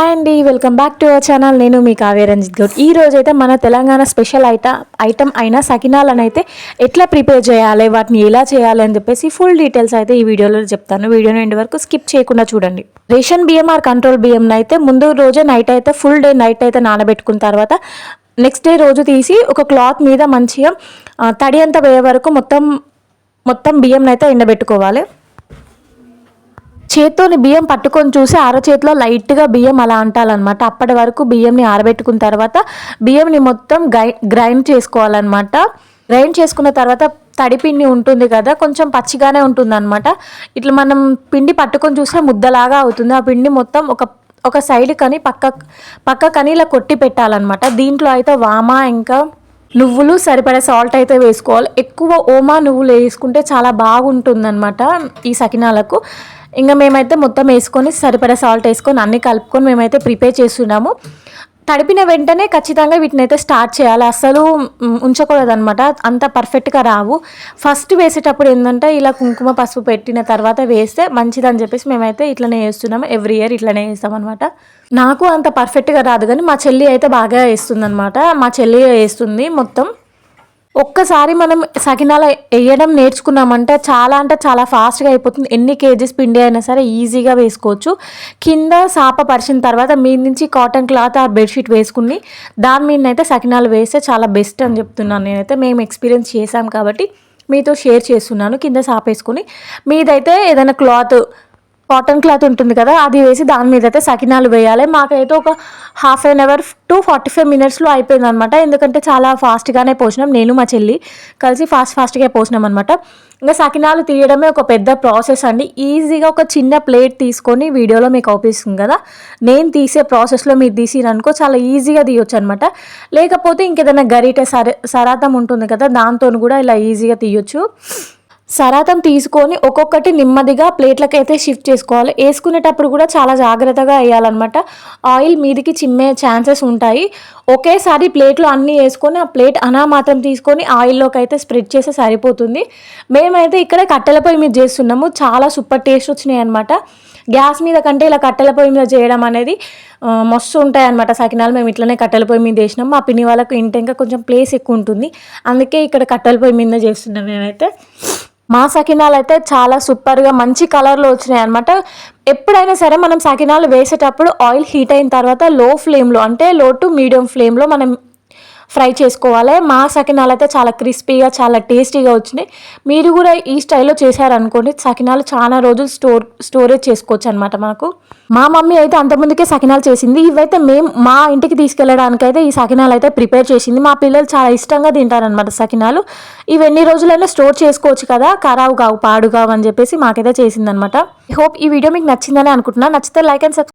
Hi అండి welcome back to our channel. నేను మీ కావ్య రంజిత్ గౌడ్. ఈ రోజు అయితే మన తెలంగాణ స్పెషల్ ఐటమ్ ఐటమ్ అయిన సకినాలను అయితే ఎట్లా ప్రిపేర్ చేయాలి వాటిని ఎలా చేయాలి అని చెప్పేసి ఫుల్ డీటెయిల్స్ అయితే ఈ వీడియోలో చెప్తాను. వీడియోని ఎండ్ వరకు స్కిప్ చేయకుండా చూడండి. రేషన్ బియ్యం ఆర్ కంట్రోల్ బియ్యం అయితే ముందు రోజే నైట్ అయితే ఫుల్ డే నైట్ అయితే నానబెట్టుకున్న తర్వాత నెక్స్ట్ డే రోజు తీసి ఒక క్లాత్ మీద మంచిగా తడి అంతా పోయే వరకు మొత్తం మొత్తం బియ్యం అయితే ఎండబెట్టుకోవాలి. చేత్తోని బియ్యం పట్టుకొని చూసి అరచేతిలో లైట్గా బియ్యం అలా అంటాలన్నమాట. అప్పటి వరకు బియ్యంని ఆరబెట్టుకున్న తర్వాత బియ్యంని మొత్తం గ్రైండ్ చేసుకోవాలన్నమాట. గ్రైండ్ చేసుకున్న తర్వాత తడి పిండి ఉంటుంది కదా కొంచెం పచ్చిగానే ఉంటుంది అనమాట ఇట్లా మనం పిండి పట్టుకొని చూస్తే ముద్దలాగా అవుతుంది. ఆ పిండి మొత్తం ఒక ఒక సైడ్ కని పక్క పక్క కని ఇలా కొట్టి పెట్టాలన్నమాట. దీంట్లో అయితే వామ ఇంకా నువ్వులు సరిపడే సాల్ట్ అయితే వేసుకోవాలి. ఎక్కువ ఓమా నువ్వులు వేసుకుంటే చాలా బాగుంటుందన్నమాట ఈ సకినాలకు. ఇంకా మేమైతే మొత్తం వేసుకొని సరిపడా సాల్ట్ వేసుకొని అన్ని కలుపుకొని మేమైతే ప్రిపేర్ చేస్తున్నాము. తడిపిన వెంటనే ఖచ్చితంగా వీటిని అయితే స్టార్ట్ చేయాలి. అసలు ఉంచకూడదు అనమాట అంత పర్ఫెక్ట్గా రావు. ఫస్ట్ వేసేటప్పుడు ఏంటంటే ఇలా కుంకుమ పసుపు పెట్టిన తర్వాత వేస్తే మంచిదని చెప్పేసి మేమైతే ఇట్లనే వేస్తున్నాము ఎవ్రీ ఇయర్ ఇట్లనే వేస్తామన్నమాట నాకు అంత పర్ఫెక్ట్గా రాదు కానీ మా చెల్లి అయితే బాగా వేస్తుంది అనమాట మా చెల్లి వేస్తుంది మొత్తం. ఒక్కసారి మనం సకినాల వేయడం నేర్చుకున్నామంటే చాలా అంటే చాలా ఫాస్ట్గా అయిపోతుంది. ఎన్ని కేజీస్ పిండి అయినా సరే ఈజీగా వేసుకోవచ్చు. కింద సాప పరిచిన తర్వాత మీ నుంచి కాటన్ క్లాత్ ఆ బెడ్షీట్ వేసుకుని దాని మీద అయితే సకినాలు వేస్తే చాలా బెస్ట్ అని చెప్తున్నాను నేనైతే. మేము ఎక్స్పీరియన్స్ చేసాం కాబట్టి మీతో షేర్ చేస్తున్నాను. కింద సాప వేసుకుని మీదైతే ఏదైనా క్లాత్ కాటన్ క్లాత్ ఉంటుంది కదా అది వేసి దాని మీద అయితే సకినాలు వేయాలి. మాకైతే ఒక half an hour to forty five మినిట్స్లో అయిపోయింది అనమాట ఎందుకంటే చాలా ఫాస్ట్గానే పోసినాం నేను మా చెల్లి కలిసి ఫాస్ట్ ఫాస్ట్గా పోసినాం అనమాట. ఇంకా సకినాలు తీయడమే ఒక పెద్ద ప్రాసెస్ అండి. ఈజీగా ఒక చిన్న ప్లేట్ తీసుకొని వీడియోలో మీకు అవుపిస్తుంది కదా నేను తీసే ప్రాసెస్లో మీరు తీసిరనుకో చాలా ఈజీగా తీయొచ్చు అనమాట. లేకపోతే ఇంకేదైనా గరిటె సర సరాతం ఉంటుంది కదా దాంతో కూడా ఇలా ఈజీగా తీయొచ్చు. సరాతం తీసుకొని ఒక్కొక్కటి నెమ్మదిగా ప్లేట్లకైతే అయితే షిఫ్ట్ చేసుకోవాలి. వేసుకునేటప్పుడు కూడా చాలా జాగ్రత్తగా వేయాలన్నమాట. ఆయిల్ మీదికి చిమ్మే ఛాన్సెస్ ఉంటాయి. ఒకేసారి ప్లేట్లో అన్నీ వేసుకొని ఆ ప్లేట్ అనా మాత్రం తీసుకొని ఆయిల్లోకి అయితే స్ప్రెడ్ చేస్తే సరిపోతుంది. మేమైతే ఇక్కడ కట్టెల పొయ్యి మీద చేస్తున్నాము. చాలా సూపర్ టేస్ట్ వచ్చినాయి అనమాట గ్యాస్ మీద కంటే ఇలా కట్టెల పొయ్యి మీద చేయడం అనేది మస్తు ఉంటాయి అనమాట సకినాలు మేము ఇట్లనే కట్టెల పొయ్యి మీద చేసినాం మా పిన్ని వాళ్ళకు ఇంటి ఇంకా కొంచెం ప్లేస్ ఎక్కువ ఉంటుంది. అందుకే ఇక్కడ కట్టెల పొయ్యి మీద చేస్తున్నాం మేమైతే. మా సకినాలు అయితే చాలా సూపర్గా మంచి కలర్లో వచ్చినాయి అనమాట ఎప్పుడైనా సరే మనం సకినాలు వేసేటప్పుడు ఆయిల్ హీట్ అయిన తర్వాత లో ఫ్లేమ్లో అంటే లో టు మీడియం ఫ్లేమ్లో మనం ఫ్రై చేసుకోవాలి. మా సకినాలు అయితే చాలా క్రిస్పీగా చాలా టేస్టీగా వచ్చినాయి. మీరు కూడా ఈ స్టైల్లో చేశారనుకోండి సకినాలు చాలా రోజులు స్టోర్ స్టోరేజ్ చేసుకోవచ్చు అనమాట మనకు. మా మమ్మీ అయితే అంతకుముందుకే సకినాలు చేసింది. ఇవైతే మేము మా ఇంటికి తీసుకెళ్ళడానికి అయితే ఈ సకినాలు అయితే ప్రిపేర్ చేసింది. మా పిల్లలు చాలా ఇష్టంగా తింటారనమాట సకినాలు. ఇవి ఎన్ని రోజులైనా స్టోర్ చేసుకోవచ్చు కదా ఖరాబ్ కావు పాడు కావు అని చెప్పేసి మాకైతే చేసిందనమాట హోప్ ఈ వీడియో మీకు నచ్చిందని అనుకుంటున్నా. నచ్చితే లైక్ అండ్ సబ్స్క్రైబ్